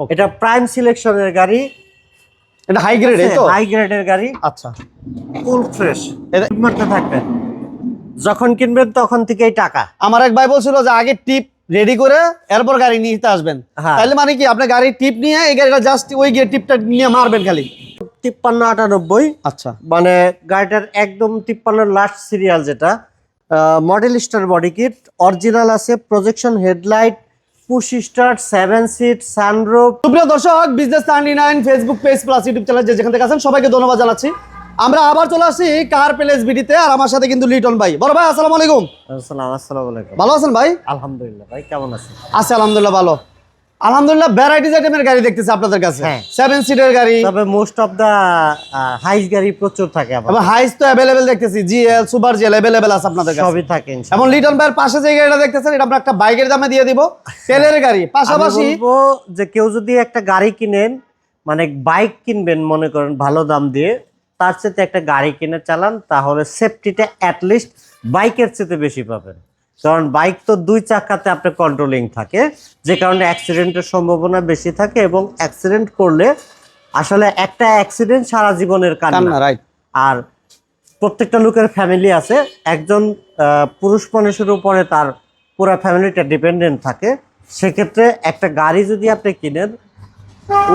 এটা প্রাইম সিলেকশনের গাড়ি। এটা হাই গ্রেড এই তো? হাই গ্রেডের গাড়ি। আচ্ছা। ফুল ফ্রেশ এটা- মারতে থাকবেন যখন কিনবেন তখন থেকেই টাকা। আমার এক ভাই বলছিল যে আগে টিপ রেডি করে এরপর গাড়ি নিতে আসবেন। হ্যাঁ। তাহলে মানে কি আপনি গাড়ির টিপ নিয়ে এই গাড়িটা জাস্ট ওই গিয়ে টিপটা নিয়ে মারবেন খালি। তিপ্পান্ন আটানব্বই। আচ্ছা। মানে গাড়িটার একদম তিপ্পান্ন লাস্ট সিরিয়াল যেটা model star body kit original আছে projection headlight push start seven seat sunroof সুপ্রিয় দর্শক business nine Facebook page plus YouTube channel যে যেখান থেকে আছেন সবাইকে ধন্যবাদ জানাচ্ছি। আমরা আবার চলে আসি কার প্লেস বিডিতে আর আমার সাথে কিন্তু লিটন ভাই। বড় ভাই আসসালামু আলাইকুম। আসসালাম আসসালামু আলাইকুম। ভালো আছেন ভাই? আলহামদুলিল্লাহ ভাই কেমন আছেন? আছি আলহামদুলিল্লাহ ভালো। আলহামদুলিল্লাহ ভ্যারাইটিস আইটেমের গাড়ি দেখতেছি আপনাদের কাছে। হ্যাঁ। সেভেন সিটের গাড়ি। তবে মোস্ট অফ দা হাইস গাড়ি প্রচুর থাকে আবার। হাইস তো অ্যাভেলেবেল দেখতেছি জিএল সুপার জিএল অ্যাভেলেবেল আছে আপনাদের কাছে। সবই থাকে। এবং লিটন ভাইয়ের পাশে যে গাড়িটা দেখতেছেন এটা আমরা একটা বাইকের দামে দিয়ে দিব। তেলের গাড়ি পাশাপাশি বলব যে কেউ যদি একটা গাড়ি কিনেন মানে বাইক কিনবেন মনে করেন ভালো দাম দিয়ে তার সাথে একটা গাড়ি কিনে চালান তাহলে সেফটিটা অ্যাটলিস্ট বাইকের চেয়ে বেশি পাবেন। কারণ বাইক তো দুই চাকাতে আপনার কন্ট্রোলিং থাকে যে কারণে অ্যাক্সিডেন্টের সম্ভাবনা বেশি থাকে এবং অ্যাক্সিডেন্ট করলে আসলে একটা অ্যাক্সিডেন্ট সারা জীবনের কান্না। রাইট আর প্রত্যেকটা লোকের ফ্যামিলি আছে একজন পুরুষ মানুষের উপরে তার পুরো ফ্যামিলিটা ডিপেন্ডেন্ট থাকে। সেক্ষেত্রে একটা গাড়ি যদি আপনি কিনেন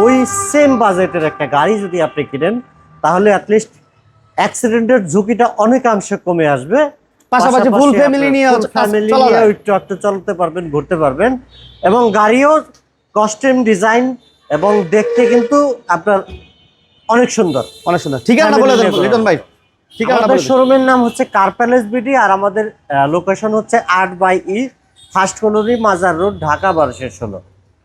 ওই সেম বাজেটের একটা গাড়ি যদি আপনি কিনেন তাহলে অ্যাটলিস্ট অ্যাক্সিডেন্টের ঝুঁকিটা অনেকাংশে কমে আসবে। পাশাপাশি নিয়ে ফ্যামিলি নিয়ে একটু চলতে পারবেন ঘুরতে পারবেন। এবং গাড়িও কস্টিউম ডিজাইন এবং দেখতে কিন্তু আপনার অনেক সুন্দর। অনেক সুন্দর। ঠিকানা বলে দেন লিটন ভাই। আমাদের শোরুমের নাম হচ্ছে কার প্যালেস বিডি আর আমাদের লোকেশন হচ্ছে আট by E first colony Mazar road Dhaka বারোশো ষোলো।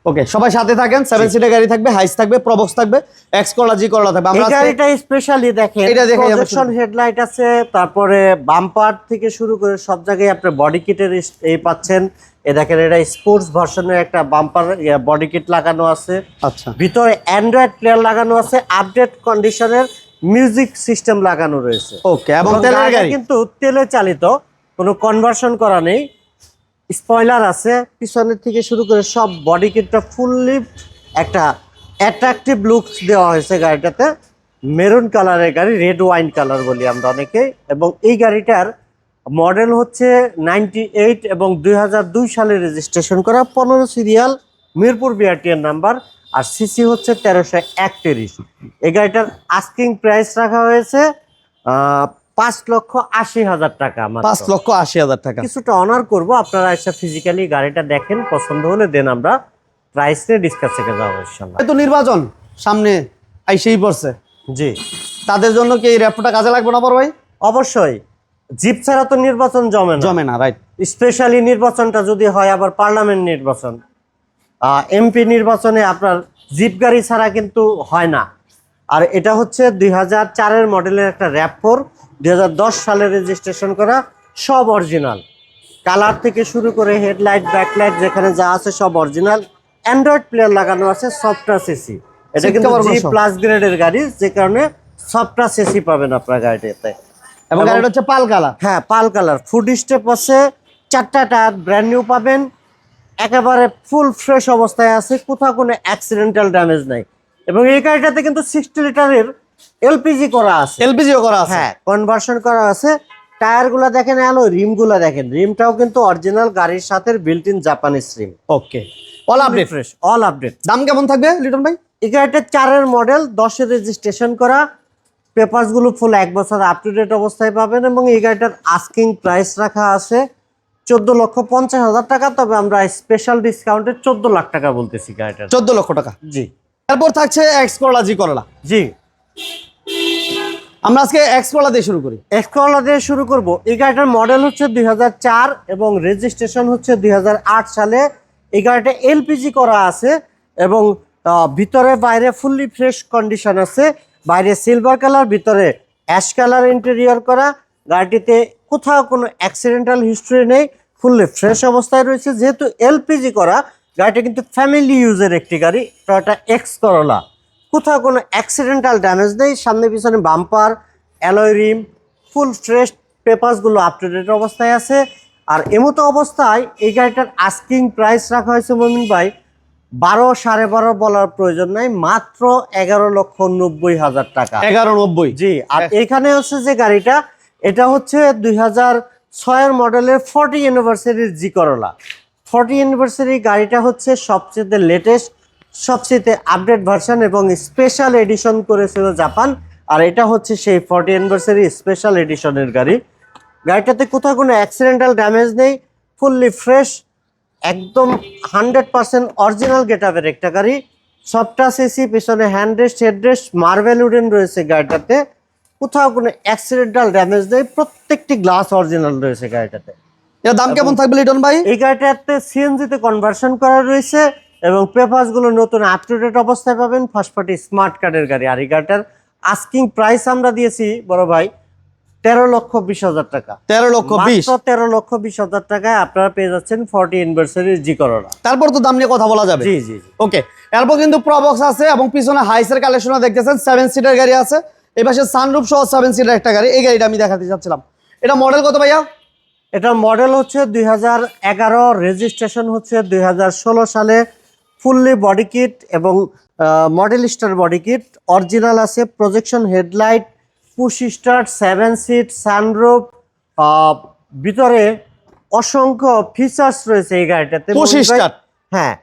ওকে সবাই সাথে থাকেন সেভেন সিটের গাড়ি থাকবে হাইস থাকবে প্রবক্স থাকবে এক্স করলা জি করলা থাকবে। আমরা গাড়িটা স্পেশালি দেখেন এটা আমরা প্রজেকশন হেডলাইট আছে তারপরে বাম্পার থেকে শুরু করে সব জায়গায় আপনি বডি কিটের এই পাচ্ছেন। এ দেখেন এটা স্পোর্টস ভার্সনের একটা বাম্পার বডি কিট লাগানো আছে। আচ্ছা। ভিতরে অ্যান্ড্রয়েড প্লেয়ার লাগানো আছে আপডেট কন্ডিশনের মিউজিক সিস্টেম লাগানো রয়েছে। ওকে এবং তেলের গাড়ি? কিন্তু তেলে চালিত কোনো কনভার্সন করা নেই। স্পয়লার আছে। পিছনের থেকে শুরু করে সব বডি কিটটা ফুললি একটা অ্যাট্রাকটিভ লুকস দেওয়া হয়েছে গাড়িটাতে। মেরুন কালারের গাড়ি রেড ওয়াইন কালার বলি আমরা অনেকে এবং এই গাড়িটার মডেল হচ্ছে নাইনটি এইট এবং দুই হাজার দুই সালে রেজিস্ট্রেশন করা পনেরো সিরিয়াল মিরপুর বিআরটিএর নাম্বার আর সিসি হচ্ছে তেরোশো একত্রিশ। এই গাড়িটার আস্কিং প্রাইস রাখা হয়েছে পাঁচ লক্ষ আশি হাজার টাকা। পাঁচ লক্ষ আশি হাজার টাকা। কিছুটা অনার করব আপনারা এসে ফিজিক্যালি গাড়িটা দেখেন পছন্দ হলে দেন আমরা প্রাইস নিয়ে ডিসকাস থেকে যাব ইনশাল্লাহ হয়তো নির্বাচন সামনে আইসেই পড়ছে। জি। তাদের জন্য কি এই র্যাপটা কাজে লাগবে না বড় ভাই? অবশ্যই। জিপ ছাড়া তো নির্বাচন জমে না। জমে না রাইট স্পেশালি নির্বাচনটা যদি হয় আবার পার্লামেন্ট নির্বাচন। এমপি নির্বাচনে আপনার জিপ গাড়ি ছাড়া কিন্তু হয় না। আর এটা হচ্ছে দুই হাজার চারের মডেলের একটা র্যাপ ফোর দুই হাজার দশ সালে রেজিস্ট্রেশন করা সব অরিজিনাল কালার থেকে শুরু করে হেডলাইট ব্যাকলাইট যেখানে যা আছে সব অরিজিনাল অ্যান্ড্রয়েড প্লেয়ার লাগানো আছে সফটওয়্যার সিসি এটা কিন্তু জি প্লাস গ্রেডের গাড়ি যে কারণে সফটওয়্যার সিসি পাবেন আপনার গাড়িটাতে। এবং এবং- গাড়িটা হচ্ছে পাল কালার। হ্যাঁ পাল কালার। ফুড স্টেপ আছে চারটা টায়ার ব্র্যান্ড নিউ পাবেন। একেবারে ফুল ফ্রেশ অবস্থায় আছে কোথাও কোনো অ্যাক্সিডেন্টাল ড্যামেজ নাই। এবং এই গাড়িটাতে কিন্তু সিক্সটি লিটারের এলপিজি করা আছে। এলপিজিও করা আছে? হ্যাঁ কনভার্সন করা আছে। টায়ারগুলো দেখেন আলো রিমগুলো দেখেন। রিমটাও কিন্তু অরিজিনাল গাড়ির সাথে built in Japanese rim okay all update fresh all update দাম কেমন থাকবে লিটন ভাই? এই গাড়িটা চারের মডেল দশের রেজিস্ট্রেশন করা। পেপারসগুলো ফুল এক বছর আপ টু ডেট অবস্থায় পাবেন এবং এই গাড়িটার আস্কিং প্রাইস রাখা আছে। চোদ্দ লক্ষ পঞ্চাশ হাজার টাকা তবে আমরা স্পেশাল ডিসকাউন্টে চোদ্দ লাখ টাকা বলতেছি গাড়িটার। চোদ্দ লক্ষ টাকা। জি। এরপর থাকছে এক্স করলা জি করলা। জি। আমরা আজকে এক্স করলা দিয়ে শুরু করি। এক্সকলা দিয়ে শুরু করব। এই গাড়িটার মডেল হচ্ছে দু হাজার চার এবং রেজিস্ট্রেশন হচ্ছে দু হাজার আট সালে। এই গাড়িটা এলপিজি করা আছে এবং ভিতরে বাইরে ফুললি ফ্রেশ কন্ডিশন আছে। বাইরে সিলভার কালার ভিতরে অ্যাশ কালার ইন্টেরিয়র করা। গাড়িটিতে কোথাও কোনো অ্যাক্সিডেন্টাল হিস্ট্রি নেই। ফুললি ফ্রেশ অবস্থায় রয়েছে। যেহেতু এলপিজি করা গাড়িটা কিন্তু ফ্যামিলি ইউজের একটি গাড়ি টয়টা এক্স করলা কোথাও কোনো অ্যাক্সিডেন্টাল ড্যামেজ নেই সামনে পিছনে bumper alloy rim full fresh পেপারসগুলো up to date অবস্থায় আছে। আর এমতো অবস্থায় এই গাড়িটার আস্কিং প্রাইস রাখা হয়েছে মমিন ভাই বারো সাড়ে বারো বলার প্রয়োজন নাই মাত্র এগারো লক্ষ নব্বই হাজার টাকা। এগারো নব্বই। জি আর এখানে হচ্ছে যে গাড়িটা এটা হচ্ছে দুই হাজার ছয়ের মডেলের ফর্টি ইউনিভার্সারির জি করলা ফর্টি ইউনিভার্সারি গাড়িটা হচ্ছে সবচেয়ে লেটেস্ট সবচেয়ে আপডেট ভার্সন এবং স্পেশাল এডিশন করেছিল জাপান। আর এটা হচ্ছে সেই ফর্টি অ্যানিভার্সারি স্পেশাল এডিশনের গাড়ি। গাড়িটাতে কোথাও কোনো অ্যাক্সিডেন্টাল ড্যামেজ নেই ফুললি ফ্রেশ একদম হান্ড্রেড পার্সেন্ট অরিজিনাল গেটআপের একটা গাড়ি। সবটা সিসি পিছনে hand rest head rest marble wooden রয়েছে গাড়িটাতে। কোথাও কোনো অ্যাক্সিডেন্টাল ড্যামেজ নেই, প্রত্যেকটি গ্লাস অরিজিনাল রয়েছে গাড়িটাতে। এর দাম কেমন থাকবে লিটন ভাই? এই গাড়িটাতে সিএনজিতে কনভার্সন করা রয়েছে এবং পেপারসগুলো নতুন আপ টু ডেট অবস্থায় পাবেন ফার্স্ট পার্টি স্মার্ট কার্ডের গাড়ি। আর এই গাড়িটার আস্কিং প্রাইস আমরা দিয়েছি বড় ভাই তেরো লক্ষ বিশ হাজার টাকা। তেরো লক্ষ বিশ? তেরো লক্ষ বিশ হাজার টাকায় আপনারা পেয়ে যাচ্ছেন ফর্টি ইউনিভার্সারির জি করোনা তারপর তো দাম নিয়ে কথা বলা যাবে। জি জি। ওকে এরপর কিন্তু প্রবক্স আছে এবং পিছনে হাইসের কালেকশনও দেখতেছেন সেভেন সিটার গাড়ি আছে। এই পাশে সানরুফ সহ সেভেন সিটার একটা গাড়ি এই গাড়িটা আমি দেখাতে চাচ্ছিলাম। এটা মডেল কত ভাইয়া? এটা মডেল হচ্ছে দুই হাজার এগারো রেজিস্ট্রেশন হচ্ছে দুই হাজার ষোলো সালে ফুললি বডি কিট এবং model star body kit original আছে projection headlight push start seven seat sunroof ভিতরে অসংখ্য ফিচার্স রয়েছে এই গাড়িটাতে। হ্যাঁ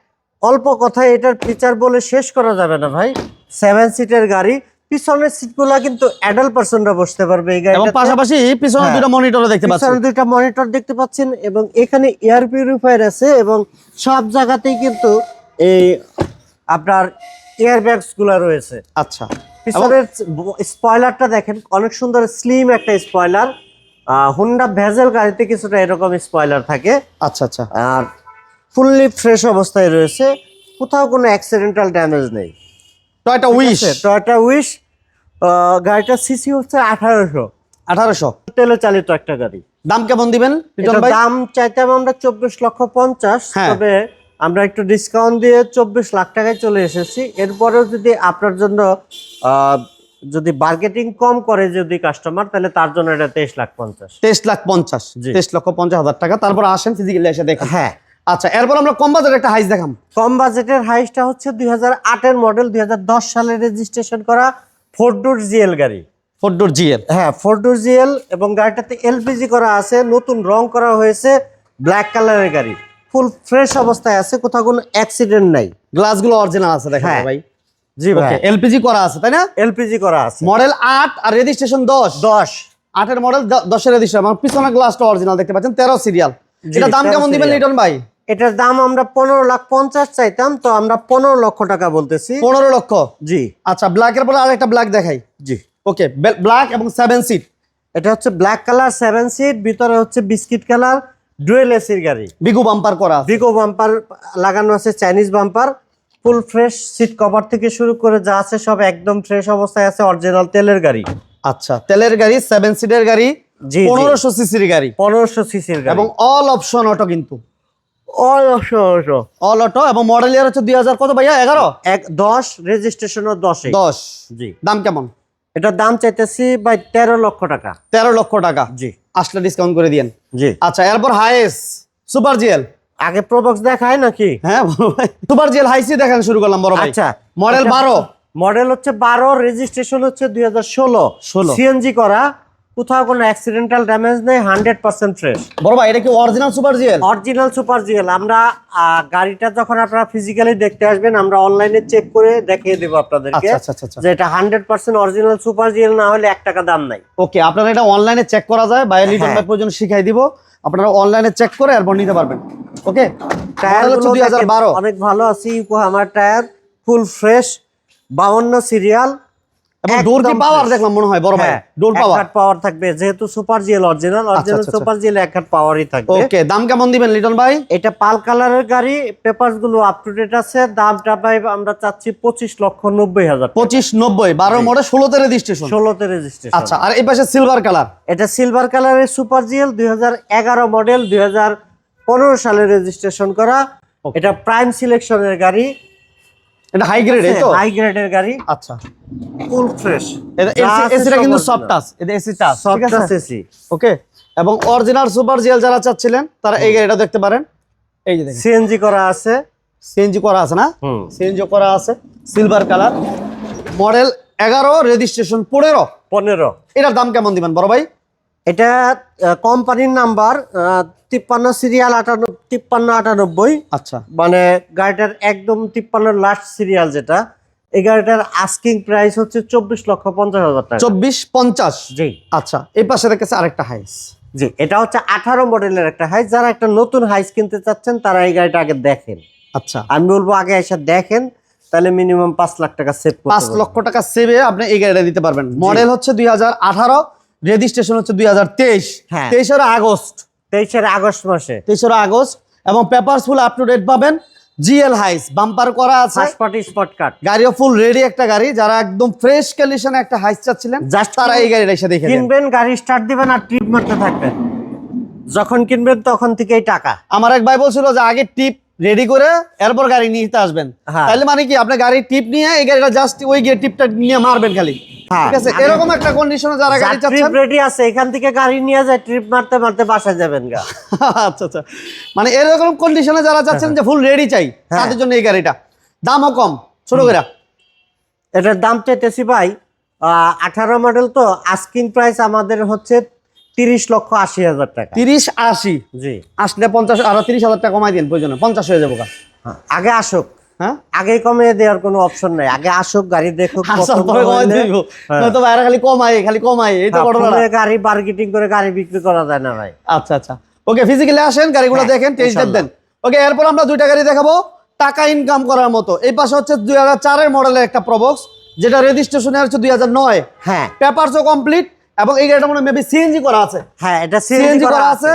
অল্প কথায় এটার ফিচার বলে শেষ করা যাবে না ভাই সেভেন সিটের গাড়ি পিছনের সিটগুলা কিন্তু অ্যাডাল্ট পার্সনরা বসতে পারবে এই এবং পাশাপাশি পিছনে। দুটো মনিটরও দেখতে পাচ্ছি। পিছনে দুইটা মনিটর দেখতে পাচ্ছেন এবং এখানে এয়ার পিউরিফায়ার আছে এবং সব জায়গাতেই কিন্তু এই আপনার এয়ার ব্যাগসগুলা রয়েছে। আচ্ছা। পিছনের স্পয়লারটা দেখেন অনেক সুন্দর স্লিম একটা স্পয়লার হুন্ডা ভেজেল গাড়িতে কিছুটা এরকম স্পয়লার থাকে। আচ্ছা আচ্ছা। আর ফুললি ফ্রেশ অবস্থায় রয়েছে। কোথাও কোনো অ্যাক্সিডেন্টাল ড্যামেজ নেই। Toyota Wish. টয়টা উইশ গাড়িটার সিসি হচ্ছে আঠারোশো। আঠারোশো। তেলে চালিত একটা গাড়ি। দাম কেমন দিবেন দাম চাইতাম আমরা চব্বিশ লক্ষ পঞ্চাশ হ্যাঁ। তবে আমরা একটু ডিসকাউন্ট দিয়ে চব্বিশ লাখ টাকায় চলে এসেছি। এরপরেও যদি আপনার জন্য আহ, যদি বার্গেটিং কম করে যদি কাস্টমার তাহলে তার জন্য এটা তেইশ লাখ পঞ্চাশ। তেইশ লাখ পঞ্চাশ। তেইশ লক্ষ পঞ্চাশ হাজার টাকা। তারপর আসেন ফিজিক্যালি এসে দেখেন। হ্যাঁ। আচ্ছা এরপর আমরা কম বাজার একটা হাইস দেখাম। কম বাজেটের হাইসটা হচ্ছে দুই হাজার আটের মডেল দুই হাজার দশ সালে রেজিস্ট্রেশন করা ফোর ডোর জিএল গাড়ি। Four door GL? হ্যাঁ ফোর ডোর জিএল এবং গাড়িটাতে এলপিজি করা আছে নতুন রং করা হয়েছে ব্ল্যাক কালারের গাড়ি। ফুল ফ্রেশ অবস্থায় আছে কোথাও কোনো অ্যাক্সিডেন্ট নাই। গ্লাসগুলো অরিজিনাল আছে দেখেন হ্যাঁ। ভাই। জি ভাই। এলপিজি করা আছে তাই না? এলপিজি করা আছে। মডেল আট আর রেজিস্ট্রেশন দশ। দশ। আটের মডেল দশের রেজিস্ট্রেশন আমার পিছনে গ্লাসটা অরিজিনাল দেখতে পাচ্ছেন তেরো সিরিয়াল জি, এটা দাম কেমন দিবেন। লিটন ভাই? এটার দাম আমরা পনেরো লাখ পঞ্চাশ চাইতাম তো আমরা পনেরো লক্ষ টাকা বলতেছি। পনেরো লক্ষ? জি। আচ্ছা ব্ল্যাকের পরে আরেকটা ব্ল্যাক দেখাই। জি। ওকে ব্ল্যাক এবং সেভেন সিট এটা হচ্ছে ব্ল্যাক কালার সেভেন সিট ভিতরে হচ্ছে বিস্কিট কালার ডুয়েল এসির গাড়ি। বিগু বাম্পার করা আছে। ভিগো বাম্পার লাগানো আছে Chinese bumper full fresh seat cover থেকে শুরু করে যা আছে সব একদম ফ্রেশ অবস্থায় আছে অরিজিনাল তেলের গাড়ি। আচ্ছা তেলের গাড়ি সেভেন সিটের গাড়ি। পনেরোশো সিসির গাড়ি। পনেরোশো সিসির গাড়ি। এবং অল অপশন অটো কিন্তু। অল অটো এবং মডেল ইয়ার হচ্ছে দুই হাজার কত ভাইয়া? এগারো? এক দশ রেজিস্ট্রেশনও দশে। দশ। জি। দাম কেমন? এটার দাম চাইতেছি বাই তেরো লক্ষ টাকা। তেরো লক্ষ টাকা। জি। আসলে ডিসকাউন্ট করে দিয়েন। জি। আচ্ছা এরপর হাইস সুপার জিএল আগে প্রবক্স দেখায় নাকি? হ্যাঁ সুপার জিএল হাইসি দেখান শুরু করলাম বড় আচ্ছা। মডেল বারো। মডেল হচ্ছে বারো রেজিস্ট্রেশন হচ্ছে দুই হাজার ষোলো। 16 সিএনজি করা। কোথাও কোনো অ্যাক্সিডেন্টাল ড্যামেজ নেই হান্ড্রেড পার্সেন্ট ফ্রেশ বড় ভাই এটা কি original super GL original super GL আমরা গাড়িটা যখন আপনারা ফিজিক্যালি দেখতে আসবেন আমরা অনলাইনে চেক করে দেখিয়ে দেবো আপনাদেরকে আচ্ছা আচ্ছা আচ্ছা যে এটা hundred percent original super GL না হলে এক টাকা দাম নাই। ওকে আপনারা এটা অনলাইনে চেক করা যায় বা হ্যাঁ। ভাই প্রয়োজন শিখাই দিব। আপনারা অনলাইনে চেক করে এরপর নিতে পারবেন। ওকে টায়ার হচ্ছে দুই হাজার বারো। অনেক ভালো আছে ইকোহামার টায়ার ফুল ফ্রেশ বাউন্ন সিরিয়াল এবং ডোর কি পাওয়ার দেখলাম মনে হয় বড় ভাই? ডোর পাওয়ার পাওয়ার থাকবে যেহেতু super GL original original. Super GL এক হাত পাওয়ারই থাকবে। ওকে দাম কেমন দিবেন লিটন ভাই? এটা পাল কালারের গাড়ি পেপারসগুলো আপ টু ডেট আছে দামটা পাই আমরা চাচ্ছি পঁচিশ লক্ষ নব্বই হাজার পঁচিশ নব্বই বারো মডেল ষোলোতে রেজিস্ট্রেশন ষোলোতে রেজিস্ট্রেশন আচ্ছা আর এই পাশে সিলভার কালার এটা সিলভার কালারের সুপার জিএল দুই হাজার এগারো মডেল দুই হাজার পনেরো সালে রেজিস্ট্রেশন করা। এটা প্রাইম সিলেকশনের গাড়ি। এটা হাই গ্রেড এই তো? হাই গ্রেডের গাড়ি। আচ্ছা। ফুল ফ্রেশ এসিটা কিন্তু সফট টাচ এটা এসি টাচ ঠিক সফট আছে? এসি ওকে এবং অরিজিনাল সুপার জিএল যারা চাচ্ছিলেন তারা এই গাড়িটা দেখতে পারেন। এই যে দেখেন। সিএনজি করা আছে। সিএনজি করা আছে না? সিএনজি করা আছে সিলভার কালার মডেল এগারো রেজিস্ট্রেশন পনেরো। পনেরো। এটার দাম কেমন দিবেন বড় ভাই? এটা কোম্পানির নাম্বার তিপ্পান্ন সিরিয়াল আটান্ন তিপ্পান্ন আটানব্বই। আচ্ছা। মানে গাড়িটার একদম তিপ্পান্ন লাস্ট সিরিয়াল যেটা এই গাড়িটার আস্কিং প্রাইস হচ্ছে চব্বিশ লক্ষ পঞ্চাশ হাজার টাকা। চব্বিশ পঞ্চাশ? জি। আচ্ছা এই পাশে দেখেছে আরেকটা হাইস জি এটা হচ্ছে আঠারো মডেলের একটা হাইস যারা একটা নতুন হাইস কিনতে চাচ্ছেন তারা এই গাড়িটা আগে দেখেন। আচ্ছা। আমি বলব আগে এসে দেখেন তাহলে মিনিমাম পাঁচ লাখ টাকা সেভ পাঁচ লক্ষ টাকা সেভে আপনি এই গাড়িটা দিতে পারবেন। মডেল হচ্ছে দুই হাজার আঠারো। রেজিস্ট্রেশন হচ্ছে দুই হাজার তেইশ। হ্যাঁ। তেইশের আগস্ট। তেইশের আগস্ট মাসে। তেইশের আগস্ট এবং paper full up to date পাবেন। জিএল হাইস বাম্পার করা আছে। পার্টি স্পট কাট গাড়িও ফুল রেডি একটা গাড়ি। যারা একদম ফ্রেশ কন্ডিশনে একটা হাইস চাচ্ছিলেন Just তারা এই গাড়িটা এসে দেখে কিনবেন গাড়ি স্টার্ট দিবেন আর ট্রিপ মারতে থাকবেন। যখন কিনবেন তখন থেকেই টাকা। আমার এক ভাই বলছিল যে আগে টিপ রেডি করে এরপর গাড়ি নিতে আসবেন। হ্যাঁ। তাহলে মানে কি আপনি গাড়ি টিপ নিয়ে এই গাড়িটা জাস্ট ওই গিয়ে টিপটা নিয়ে মারবেন খালি। হ্যাঁ। ঠিক আছে? এরকম একটা কন্ডিশনে যারা গাড়ি চাচ্ছেন রেডি আছে এখান থেকে গাড়ি নিয়ে যায় ট্রিপ মারতে মারতে যাবেন গা। আচ্ছা আচ্ছা। মানে এরকম কন্ডিশনে যারা চাচ্ছেন যে ফুল রেডি চাই হ্যাঁ। তাদের জন্য এই গাড়িটা। দামও কম ছোট করে। এটার দাম চাইতেছি ভাই আঠারো মডেল তো আস্কিং প্রাইস আমাদের হচ্ছে তিরিশ লক্ষ আশি হাজার টাকা। তিরিশ আশি? জি। আসলে পঞ্চাশ আরও তিরিশ হাজার টাকা কমাই দিন প্রয়োজনে পঞ্চাশ হয়ে যাব আগে আসুক। হ্যাঁ? আগে কমিয়ে দেওয়ার কোনো অপশন নাই। আগে আসুক গাড়ি দেখুক হ্যাঁ। বাইরে খালি কমাই খালি কমাই এই তো হ্যাঁ, গাড়ি মার্কেটিং করে গাড়ি বিক্রি করা যায় না ভাই। আচ্ছা আচ্ছা। ওকে ফিজিক্যালি আসেন গাড়িগুলো হ্যাঁ, দেখেন টেস্ট দেন ওকে এরপর আমরা দুইটা গাড়ি দেখাবো। টাকা ইনকাম করার মতো। এই পাশে হচ্ছে দুই হাজার চারের মডেলের একটা প্রবক্স যেটা রেজিস্ট্রেশনে হচ্ছে দুই হাজার নয়। হ্যাঁ। পেপারসও কমপ্লিট এবং এই গাড়িটা মনে মেবি সিএনজি করা আছে। হ্যাঁ এটা সিএনজি করা আছে।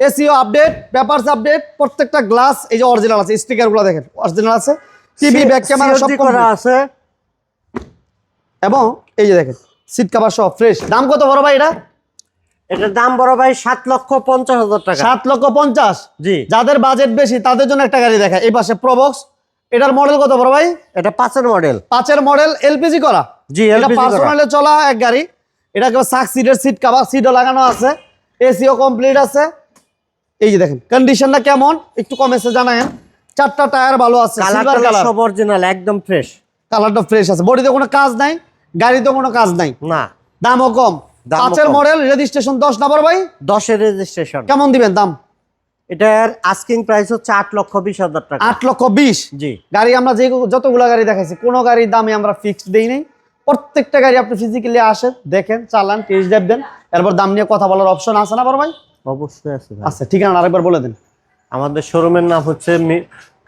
এসিও আপডেট পেপারস আপডেট প্রত্যেকটা গ্লাস এই যে অরিজিনাল আছে স্টিকারগুলো দেখেন অরিজিনাল আছে। টিভি ব্যাক ক্যামেরা সব করা আছে। এবং এই যে দেখেন সিট কভার সব ফ্রেশ দাম কত বড় ভাই এটা? এটার দাম বড় ভাই সাত লক্ষ পঞ্চাশ হাজার টাকা। সাত লক্ষ পঞ্চাশ? জি। যাদের বাজেট বেশি তাদের জন্য একটা গাড়ি দেখায় এই পাশে প্রবক্স এটার মডেল কত বড় ভাই? এটা পাঁচের মডেল পাঁচের মডেল এলপিজি করা। জি এটা পার্সোনালে চলা এক গাড়ি। এটা কেবল সাক সিটের সিট কাভার সিটও লাগানো আছে। এসিও কমপ্লিট আছে। এই যে দেখেন কন্ডিশনটা কেমন? একটু কমেছে জানায়েন। চারটা টায়ার ভালো আছে সিলভার কালার সব অরিজিনাল একদম ফ্রেশ কালারটা ফ্রেশ আছে। বডিতে কোনো কাজ নাই গাড়িতে কোনো কাজ নাই। না। দামও কম। পাঁচের মডেল রেজিস্ট্রেশন দশ নাম্বার ভাই? দশের রেজিস্ট্রেশন কেমন দিবেন দাম? এটার আস্কিং প্রাইস হচ্ছে আট লক্ষ বিশ হাজার টাকা। আট লক্ষ বিশ? জি। গাড়ি আমরা যে যতগুলো গাড়ি দেখাইছি কোনো গাড়ির দামে আমরা ফিক্সড দেই নাই। প্রত্যেকটা গাড়ি আপনি ফিজিক্যালি আসেন দেখেন চালান টেস্ট ড্রাইভ দেন এরপর দাম নিয়ে কথা বলার অপশন আছে না বড় ভাই? অবশ্যই আছে। আচ্ছা ঠিকানা আরেকবার বলে দিন। আমাদের শোরুমের নাম হচ্ছে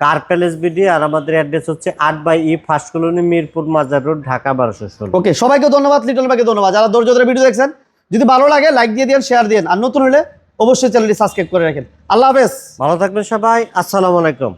কার প্যালেস বিডি আর আমাদের অ্যাড্রেস হচ্ছে আট by E first colony Mirpur Mazar road Dhaka বারোশো ষোলো। ওকে সবাইকে ধন্যবাদ লিটল ভাইকে ধন্যবাদ। যারা ধৈর্য ধরে ভিডিও দেখছেন যদি ভালো লাগে লাইক দিয়ে দিন শেয়ার দিন আর নতুন হলে অবশ্যই চ্যানেলটি সাবস্ক্রাইব করে রাখেন। আল্লাহ হাফেজ। ভালো থাকবেন সবাই আসসালামু আলাইকুম।